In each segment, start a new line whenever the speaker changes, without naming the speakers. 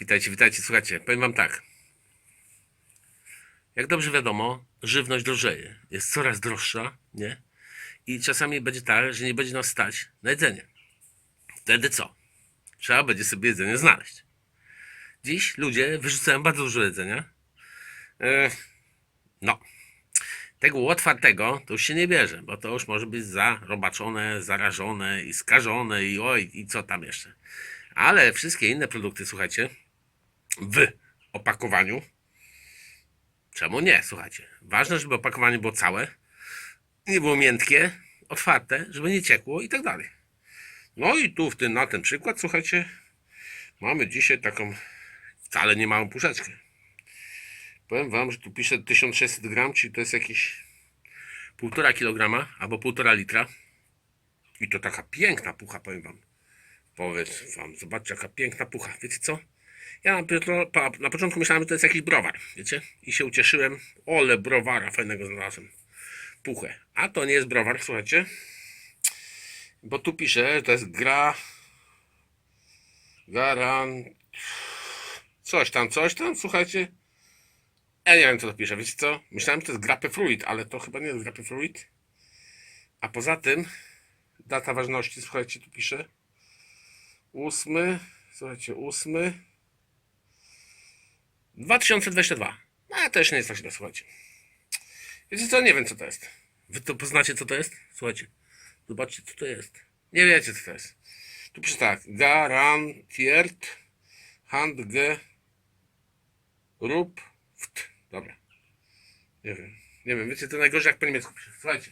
Witajcie, witajcie. Słuchajcie, powiem wam tak. Jak dobrze wiadomo, żywność drożeje. Jest coraz droższa, nie? I czasami będzie tak, że nie będzie nas stać na jedzenie. Wtedy co? Trzeba będzie sobie jedzenie znaleźć. Dziś ludzie wyrzucają bardzo dużo jedzenia. No. Tego otwartego to już się nie bierze, bo to już może być zarobaczone, zarażone i skażone i oj, i co tam jeszcze. Ale wszystkie inne produkty, słuchajcie, w opakowaniu. Czemu nie? Słuchajcie. Ważne, żeby opakowanie było całe, nie było miętkie, otwarte, żeby nie ciekło i tak dalej. No i tu w tym, na ten przykład, słuchajcie, mamy dzisiaj taką wcale nie małą puszeczkę. Powiem wam, że tu pisze 1600 gram, czyli to jest jakieś 1,5 kg albo 1,5 litra. I to taka piękna pucha, powiem wam. Powiedz wam, zobaczcie jaka piękna pucha. Wiecie co? Ja na, na początku myślałem, że to jest jakiś browar, wiecie? I się ucieszyłem. Ole, browara fajnego znalazłem. Puchę. A to nie jest browar, słuchajcie. Bo tu pisze, że to jest gra... Garan... Coś tam, coś tam, słuchajcie. Ja nie wiem, co to pisze, wiecie co? Myślałem, że to jest grapefruit, ale to chyba nie jest grapefruit. A poza tym, data ważności, słuchajcie, tu pisze. Ósmy, słuchajcie, ósmy. 2022. No, a też nie jest tak źle, słuchajcie. Wiecie co? Nie wiem, co to jest. Wy to poznacie, co to jest? Słuchajcie. Zobaczcie, co to jest. Nie wiecie, co to jest. Tu pisze tak. Garantiert Handge Ft. Dobra. Nie wiem. Nie wiem, wiecie, to najgorzej jak po niemiecku pisze. Słuchajcie.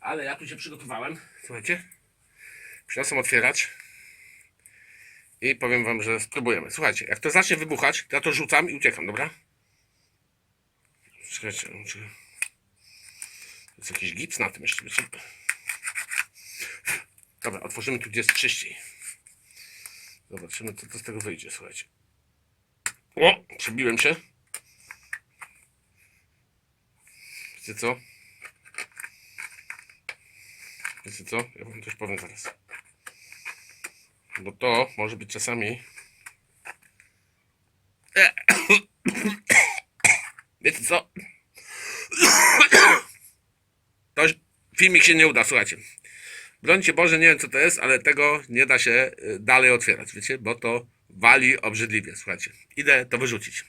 Ale ja tu się przygotowałem. Słuchajcie. Przyniosłem otwieracz. I powiem wam, że spróbujemy. Słuchajcie, jak to zacznie wybuchać, to ja to rzucam i uciekam, dobra? Czekajcie, czy... To jest jakiś gips na tym jeszcze? Dobra, otworzymy tu, gdzie jest czyściej. Zobaczymy, co to z tego wyjdzie, słuchajcie. O, przebiłem się. Wiecie co? Wiecie co? Ja wam coś powiem zaraz. Bo to może być czasami. Wiecie co? To filmik się nie uda, słuchajcie. Brońcie Boże, nie wiem co to jest, ale tego nie da się y, dalej otwierać, wiecie? Bo to wali obrzydliwie, słuchajcie. Idę to wyrzucić.